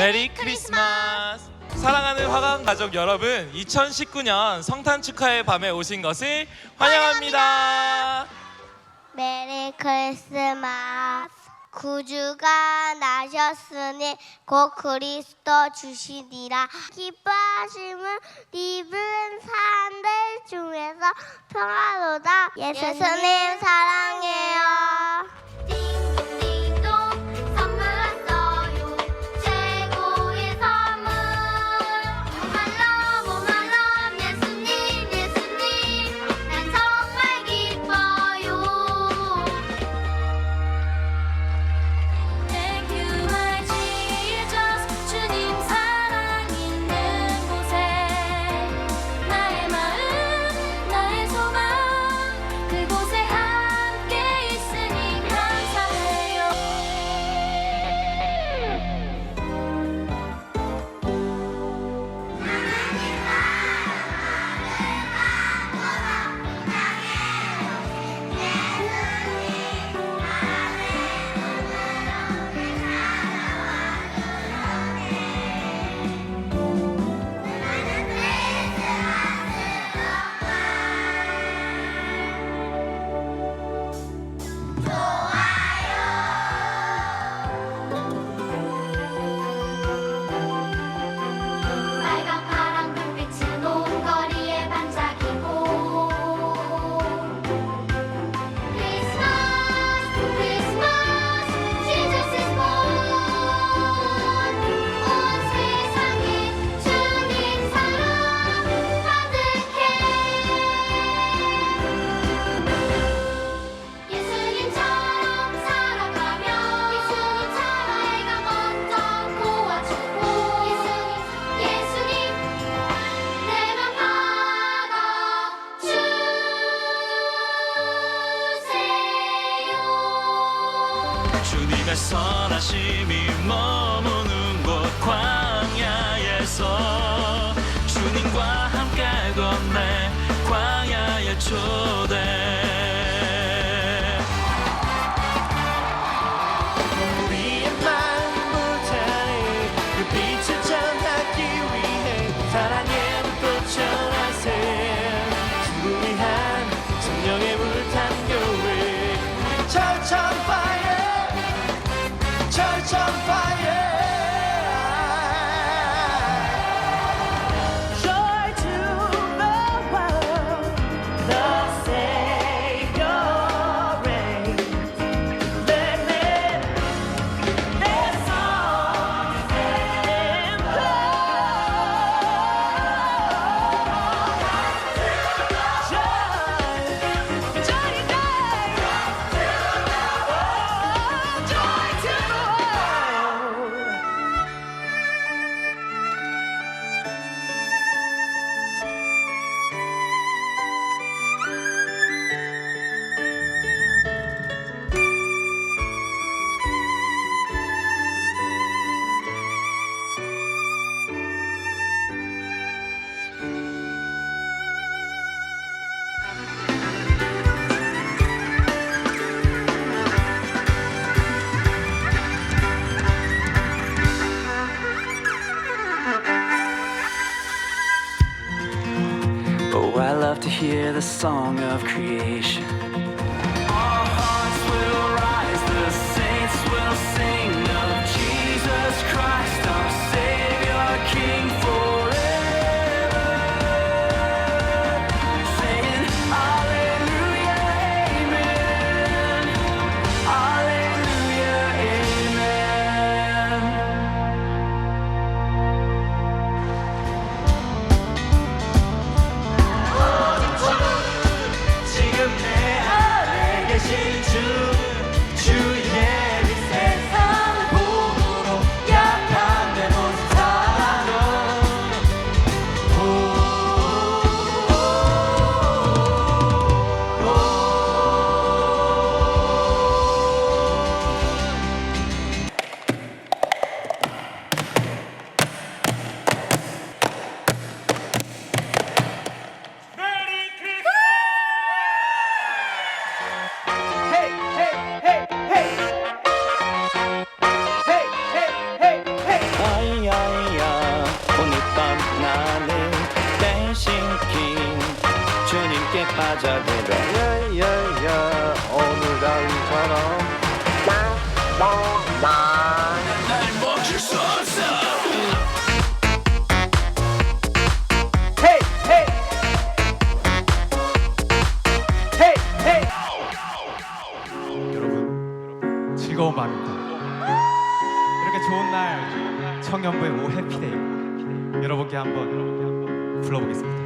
메리 크리스마스! 사랑하는 화강 가족 여러분, 2019년 성탄 축하의 밤에 오신 것을 환영합니다. 메리 크리스마스. 구주가 나셨으니 곧 그리스도 주시니라. 기뻐하심은 입은 사람들 중에서 평화로다. 예수님 사랑해요. 떠나심이 머무는 곳 광야에서 주님과 함께 걷네 광야의 초 hear the song of creation. 아이야이야 오늘 밤 나는 댄싱킹 주님께 빠져들어 야야야 오늘 아이처럼 나나나 이렇게 좋은 날 청년부의 오 해피데이 여러분께 한번 불러보겠습니다.